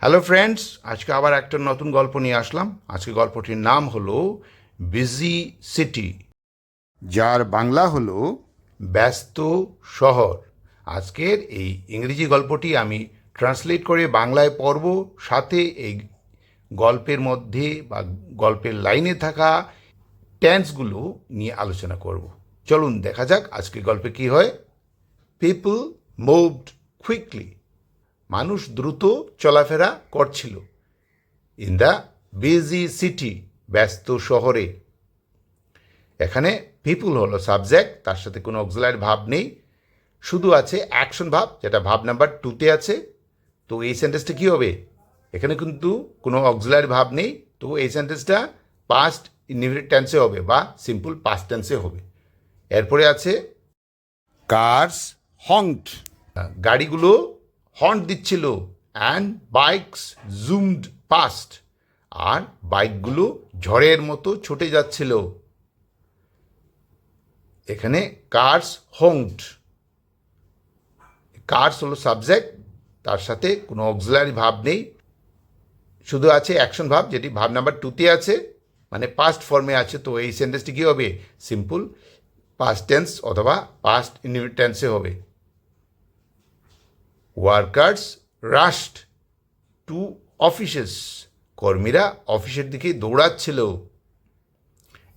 Hello friends আজকে আবার একটা নতুন গল্প নিয়ে আসলাম। আজকে গল্পটির নাম হলো বিজি সিটি যার বাংলা হলো ব্যস্ত শহর। আজকের এই ইংরেজি গল্পটি আমি ট্রান্সলেট করে বাংলায় পড়ব। সাথে এই গল্পের মধ্যে বা গল্পের লাইনে থাকা টেন্সগুলো নিয়ে আলোচনা করব। চলুন দেখা যাক আজকে গল্পে কি হয়। পিপল মুভড কুইকলি মানুষ দ্রুত চলাফেরা করছিল। ইন দ্য বিজি সিটি ব্যস্ত শহরে। এখানে পিপুল হলো সাবজেক্ট তার সাথে কোনো অক্সিলারি ভাব নেই। শুধু আছে অ্যাকশন ভাব, যেটা ভাব নাম্বার টুতে আছে। তো এই সেন্টেন্সটা কী হবে? এখানে কিন্তু কোনো অক্সিলারি ভাব নেই। তো এই সেন্টেন্সটা পাস্ট ইনডিফিনিট টেন্সে হবে বা সিম্পল পাস্ট টেন্সে হবে। এরপরে আছে কার্স হংড গাড়িগুলো হর্ন দিচ্ছিল অ্যান্ড বাইকস জুমড পাস্ট আর বাইকগুলো ঝড়ের মতো ছুটে যাচ্ছিল। এখানে কার্স হংড কার্স হলো সাবজেক্ট তার সাথে কোনো অক্সিলারি ভাব নেই। শুধু আছে অ্যাকশন ভাব যেটি ভাব নাম্বার টুতে আছে মানে পাস্ট ফর্মে আছে, তো এই সেন্টেন্সটি কী হবে? সিম্পল পাস্ট টেন্স অথবা পাস্ট ইনডিফিনিট টেন্সে হবে। Workers rushed to offices. কর্মীরা অফিসের দিকে দৌড়াচ্ছিল।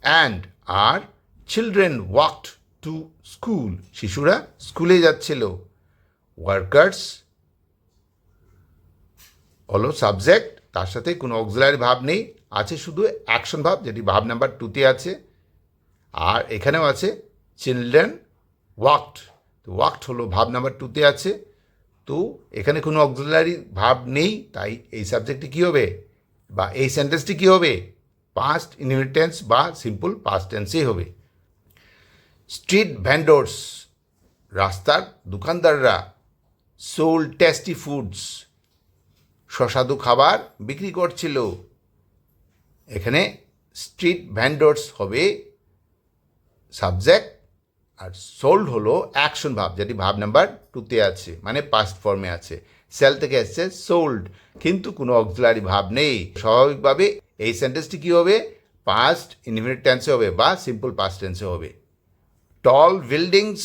অ্যান্ড আর চিলড্রেন ওয়াকড টু স্কুল। শিশুরা স্কুলে যাচ্ছিল। ওয়ার্কার্স হলো সাবজেক্ট, তার সাথে কোনো অক্সিলারি ভাব নেই। আছে শুধু অ্যাকশন ভাব, যেটি ভাব নাম্বার টুতে আছে। আর এখানেও আছে চিলড্রেন ওয়াকড। তো ওয়াকড হলো ভাব নাম্বার টুতে আছে। তো এখানে কোনো অক্সিলারি ভাব নেই, তাই এই সাবজেক্টটি কী হবে? বা এই সেন্টেন্সটি কী হবে? পাস্ট ইনহেরিটেন্স বা সিম্পল পাস্ট টেন্সেই হবে। স্ট্রিট ভ্যান্ডোর্স রাস্তার দোকানদাররা সোল টেস্টি ফুডস সুস্বাদু খাবার বিক্রি করছিল। এখানে স্ট্রিট ভ্যান্ডোর্স হবে সাবজেক্ট আর সোল্ড হলো অ্যাকশন ভাব, যেটি ভাব নাম্বার টুতে আছে মানে পাস্ট ফর্মে আছে। সেল থেকে এসছে সোল্ড কিন্তু কোনো অক্সিলারি ভাব নেই। স্বাভাবিকভাবে এই সেন্টেন্সটি কী হবে? পাস্ট ইনফিনিট টেন্সে হবে বা সিম্পল পাস্ট টেন্সে হবে। টল বিল্ডিংস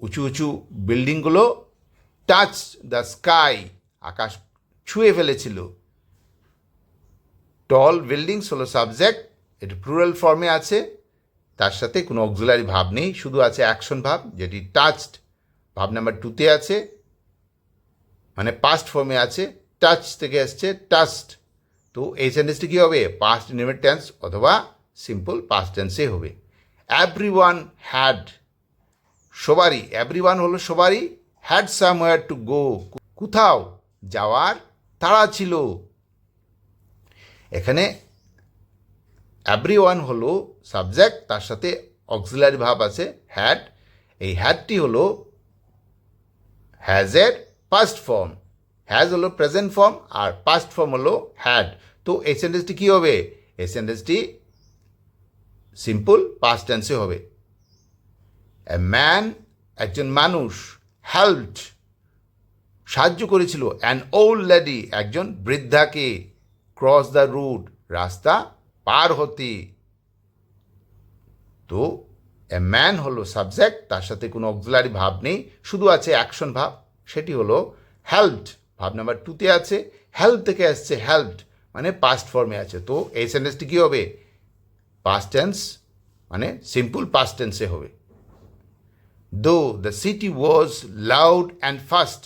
উঁচু উঁচু বিল্ডিংগুলো টাচ দ্য স্কাই আকাশ ছুঁয়ে ফেলেছিল। টল বিল্ডিংস হলো সাবজেক্ট এটি প্লুরাল ফর্মে আছে। তার সাথে কোনো অক্সিলারি ভাব নেই, শুধু আছে অ্যাকশন ভাব, যেটি টাচড ভাব নাম্বার টুতে আছে মানে পাস্ট ফর্মে আছে টাচ থেকে আসছে টাচড তো এই সেন্টেন্সটি কী হবে? পাস্ট ইনভেট টেন্স অথবা সিম্পল পাস্ট টেন্সে হবে। এভরি ওয়ান হ্যাড সবারই এভরি ওয়ান হলো সবারই had some somewhere to go কোথাও যাওয়ার তাড়া ছিল। এখানে এভরি ওয়ান হলো সাবজেক্ট তার সাথে অক্সিলারি ভাব আছে হ্যাড এই হ্যাডটি হলো হ্যাজের পাস্ট ফর্ম হ্যাজ হলো প্রেজেন্ট ফর্ম আর পাস্ট ফর্ম হলো হ্যাড তো এই সেন্টেন্সটি কী হবে? এই সেন্টেন্সটি সিম্পল পাস্ট টেন্সে হবে। এ ম্যান একজন মানুষ হেল্পড সাহায্য করেছিল। অ্যান ওল্ড লেডি একজন বৃদ্ধাকে। ক্রস দ্য রুট রাস্তা পার হতে। তো এ ম্যান হলো সাবজেক্ট তার সাথে কোনো অক্সিলারি ভাব নেই, শুধু আছে অ্যাকশন ভাব, সেটি হলো হেল্পড ভাব নাম্বার টুতে আছে হেল্প থেকে আসছে হেল্পড মানে পাস্ট ফর্মে আছে। তো এই সেন্টেন্সটি কী হবে? পাস্ট টেন্স মানে সিম্পল পাস্ট টেন্সে হবে। Though the city was loud and fast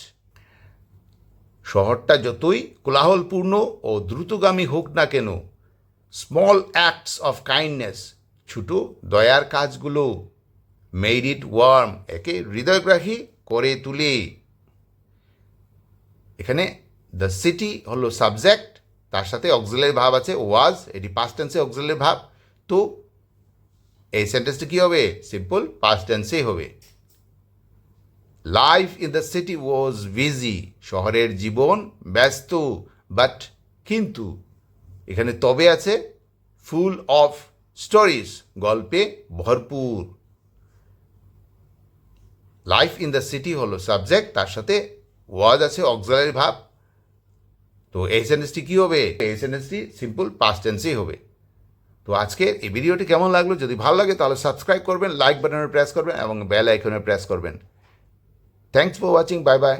শহরটা যতই কোলাহলপূর্ণ ও দ্রুতগামী হোক না কেন স্মল অ্যাক্টস অফ কাইন্ডনেস ছোটো দয়ার কাজগুলো মেড ইট ওয়ার্ম একে হৃদয়গ্রাহী করে তুলে এখানে দ্য সিটি হলো সাবজেক্ট তার সাথে অক্সিলারি ভাব আছে ওয়াজ এটি পাস্ট টেন্সে অক্সিলারি ভাব তো এই সেন্টেন্সটি কী হবে সিম্পল পাস্ট টেন্সেই হবে life in the city was busy শহরের জীবন ব্যস্ত বাট কিন্তু এখানে তবে আছে ফুল অফ স্টোরিজ, গল্পে ভরপুর। লাইফ ইন দ্য সিটি হলো সাবজেক্ট, তার সাথে ওয়াজ আছে অক্সিলারি ভাব। তো এসএনএসটি কী হবে? এসএনএসটি সিম্পল পাস্ট টেন্সেই হবে। তো আজকের এই ভিডিওটি কেমন লাগল? যদি ভালো লাগে তাহলে সাবস্ক্রাইব করবেন লাইক বাটনে প্রেস করবেন এবং বেল আইকনে প্রেস করবেন। Thanks for watching bye bye